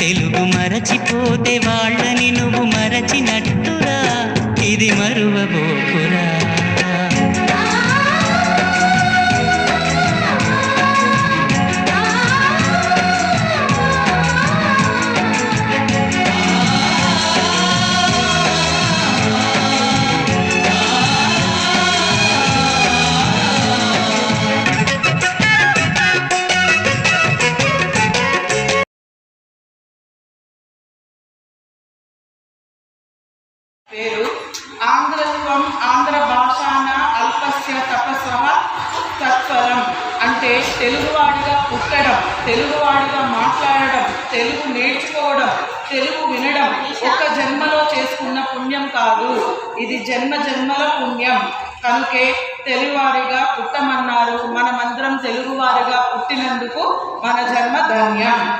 తెలుగు మరచిపోతే వాళ్ళని నువ్వు మరచినట్టురా. ఇది మరువబోకురా. పేరు. ఆంధ్రత్వం ఆంధ్ర భాషాన అల్పస్య తపస్వ తత్పరం. అంటే తెలుగువాడిగా పుట్టడం తెలుగువాడిగా మాట్లాడడం తెలుగు నేర్చుకోవడం తెలుగు వినడం ఒక జన్మలో చేసుకున్న పుణ్యం కాదు. ఇది జన్మ జన్మల పుణ్యం. కనుకే తెలుగువారిగా పుట్టమన్నారు. మనమందరం తెలుగువారిగా పుట్టినందుకు మన జన్మ ధన్యం.